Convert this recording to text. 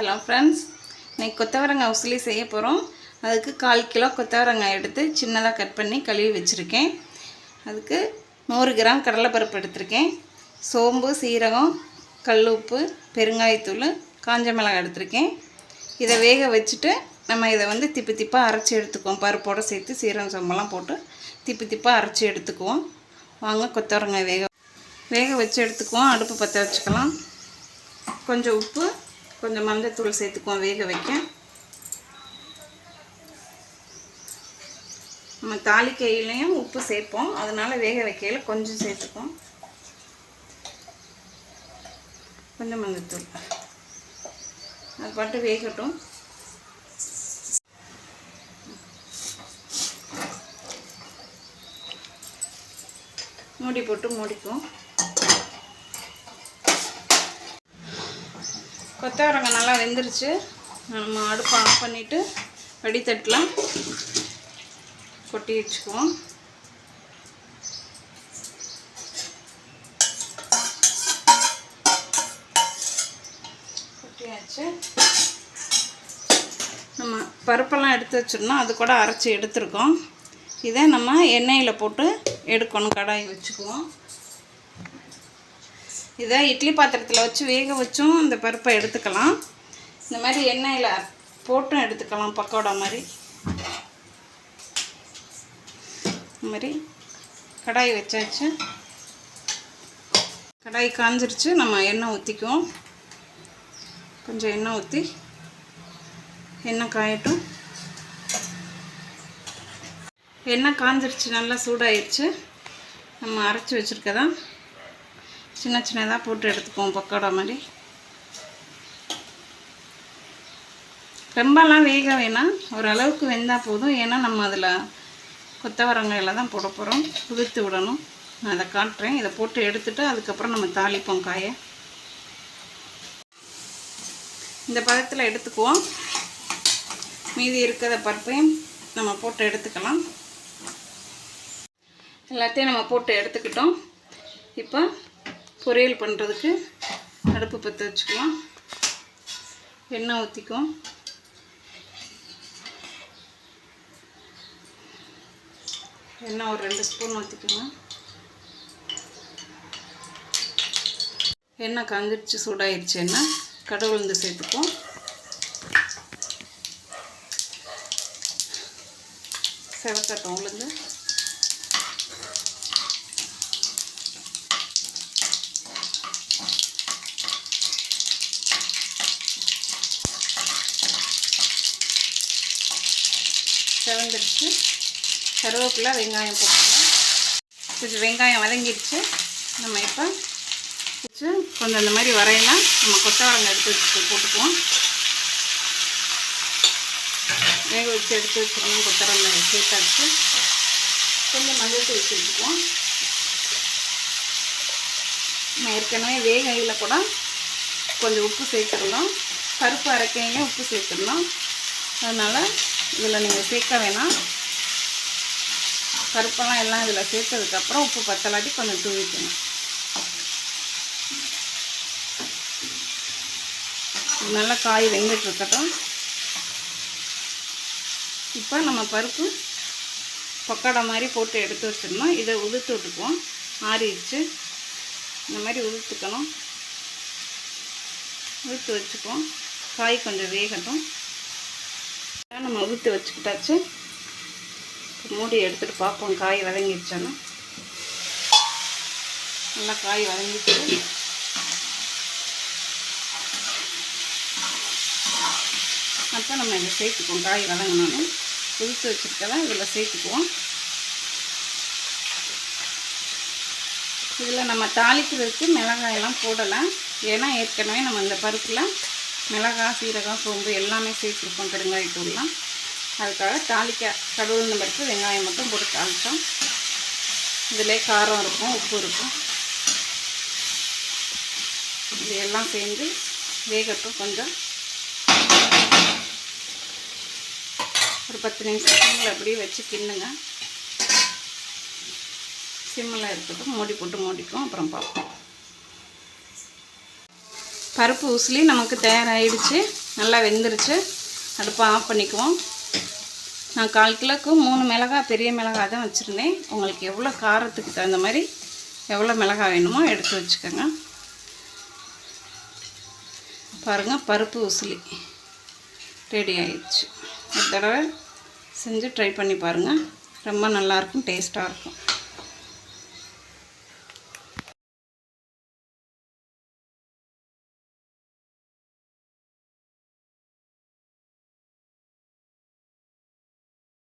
Hello friends இன்றைக்கி கொத்தவரங்காய் உசிலி செய்ய போகிறோம் அதுக்கு கால் கிலோ கொத்தவரங்காய் எடுத்து சின்னதாக கட் பண்ணி கழுவி வச்சுருக்கேன். அதுக்கு நூறு கிராம் கடலைப்பருப்பு எடுத்திருக்கேன். சோம்பு சீரகம் கல் உப்பு பெருங்காயத்தூள் காஞ்ச மிளகாய் எடுத்திருக்கேன். இதை வேக வச்சுட்டு நம்ம இதை வந்து திப்பி திப்பாக அரைச்சி எடுத்துக்குவோம். பருப்போடு சேர்த்து சீரகம் சோம்பெல்லாம் போட்டு திப்பி திப்பாக அரைச்சி எடுத்துக்குவோம். வாங்க கொத்தவரங்காய் வேக வேக வச்சு எடுத்துக்குவோம். அடுப்பு பற்ற வச்சுக்கலாம். கொஞ்சம் உப்பு கொஞ்சம் மஞ்சத்தூள் சேர்த்துக்குவோம் வேக வைக்க. நம்ம தாளிக்கையிலையும் உப்பு சேர்ப்போம். அதனால் வேக வைக்கையில் கொஞ்சம் சேர்த்துக்குவோம். கொஞ்சம் மஞ்சத்தூள். அது பாட்டு வேகட்டும். மூடி போட்டு மூடிக்குவோம். கொத்தவரங்காய் நல்லா வெந்துருச்சு. நம்ம அடுப்பை ஆஃப் பண்ணிவிட்டு வடித்தட்டில் கொட்டி வச்சுக்குவோம். கொட்டியாச்சு. நம்ம பருப்பெல்லாம் எடுத்து வச்சிடணும் அது கூட அரைச்சி எடுத்துருக்கோம். இதை நம்ம எண்ணெயில் போட்டு எடுக்கணும். கடாய் வச்சுக்குவோம். இதை இட்லி பாத்திரத்தில் வச்சு வேக வச்சும் இந்த பருப்பை எடுத்துக்கலாம். இந்த மாதிரி எண்ணெயில் போட்டும் எடுத்துக்கலாம் பக்கோடா மாதிரி. இந்த மாதிரி கடாய் வச்சாச்சு. கடாய் காஞ்சிருச்சு நம்ம எண்ணெய் ஊற்றிக்குவோம் கொஞ்சம் எண்ணெய் ஊற்றி எண்ணெய் காயட்டும். எண்ணெய் காஞ்சிருச்சு நல்லா சூடாயிருச்சு. நம்ம அரைச்சி வச்சுருக்கதான். சின்ன சின்னதாக போட்டு எடுத்துக்குவோம் பக்கோடா மாதிரி. ரொம்பலாம் வேக வேணாம். ஓரளவுக்கு வெந்தால் போதும். ஏன்னா நம்ம அதில் கொத்தவரங்காயில் தான் போட போகிறோம் உதிர்த்து விடணும். நான் அதை காட்டுறேன். இதை போட்டு எடுத்துட்டு அதுக்கப்புறம் நம்ம தாளிப்போம் காயை. இந்த பதத்தில் எடுத்துக்குவோம். மீதி இருக்கிற பருப்பையும் நம்ம போட்டு எடுத்துக்கலாம். எல்லாத்தையும் நம்ம போட்டு எடுத்துக்கிட்டோம். இப்போ பொரியல் பண்ணுறதுக்கு அடுப்பு பற்ற வச்சுக்கலாம். எண்ணெய் ஊற்றிக்கும் எண்ணெய் ஒரு ரெண்டு ஸ்பூன் ஊற்றிக்கோங்க எண்ணெய் காஞ்சிருச்சு சூடாயிருச்சு எண்ணெய். கடவுள் உளுந்து சேர்த்துப்போம். செவக்கட்டும் உளுந்து. செவந்துருச்சு கருவேப்பிலை வெங்காயம் போட்டுக்கலாம். கொஞ்சம் வெங்காயம் வதங்கிடுச்சு. நம்ம இப்போ வச்சு கொஞ்சம் இந்த மாதிரி வரையலாம். நம்ம கொத்தவரங்காய் எடுத்து வச்சு போட்டுக்குவோம். வேக வச்சு எடுத்து வச்சுருந்தோம் கொத்தவரங்காய் சேர்த்தாச்சு. கொஞ்சம் மஞ்சள் தூள் சேர்த்துக்குவோம் நம்ம ஏற்கனவே வேகையில் கூட கொஞ்சம் உப்பு சேர்த்துருந்தோம். பருப்பு அரைக்கையிலையும் உப்பு சேர்த்துருந்தோம். அதனால் இதில் நீங்கள் சேர்க்க வேணாம். கருப்பெல்லாம் எல்லாம் இதில் சேர்த்ததுக்கப்புறம் உப்பு பத்தலாட்டி கொஞ்சம் தூவிக்கணும். நல்லா காய் வெந்துட்டு இருக்கட்டும் இப்போ நம்ம பருப்பு பக்கோடா மாதிரி போட்டு எடுத்து வச்சிடணும்? இதை உதுத்து விட்டுக்குவோம். ஆறிடுச்சு. இந்த மாதிரி உதுத்துக்கணும். உதுத்து வச்சுக்குவோம். காய் கொஞ்சம் வேகட்டும். நம்ம ஊற்றி வச்சுக்கிட்டாச்சு. மூடி எடுத்துகிட்டு பார்ப்போம் காய் வதங்கிடுச்சான்னு. நல்லா காய் வதங்கிட்டு. அப்போ நம்ம இதை சேர்த்துக்குவோம் காய் வதங்கினோன்னு. உதித்து வச்சுருக்கதான் இதில் சேர்த்துக்குவோம். இதில் நம்ம தாளிக்கிறதுக்கு மிளகாயெல்லாம் போடலாம் ஏன்னா ஏற்கனவே நம்ம இந்த பருப்பில் மிளகாய் சீரகம் சோம்பு எல்லாமே சேர்த்துருக்கோம் பெருங்காயத்தூள்லாம் அதுக்காக தாளிக்க கடவுள் பருப்பு வெங்காயம் மட்டும் போட்டு தாளித்தோம் இதிலே காரம் இருக்கும் உப்பு இருக்கும். இது எல்லாம் சேர்ந்து வேகட்டும் கொஞ்சம். ஒரு பத்து நிமிஷம் சிம்மில் அப்படியே வச்சு கிண்ணுங்க சிம்மில் இருக்கட்டும் மூடி போட்டு மூடிக்கும் அப்புறம் பார்ப்போம். பருப்பு உசிலி நமக்கு தயாராகிடுச்சு. நல்லா வெந்துருச்சு. அடுப்பை ஆஃப் பண்ணிக்குவோம். நான் கால் கிலோக்கு மூணு மிளகாய் பெரிய மிளகாய் தான் வச்சுருந்தேன். உங்களுக்கு எவ்வளோ காரத்துக்கு தகுந்த மாதிரி எவ்வளோ மிளகாய் வேணுமோ எடுத்து வச்சுக்கோங்க. பாருங்கள் பருப்பு உசிலி ரெடி ஆயிடுச்சு. ஒரு தடவை செஞ்சு ட்ரை பண்ணி பாருங்கள் ரொம்ப நல்லாயிருக்கும் டேஸ்ட்டாக இருக்கும்.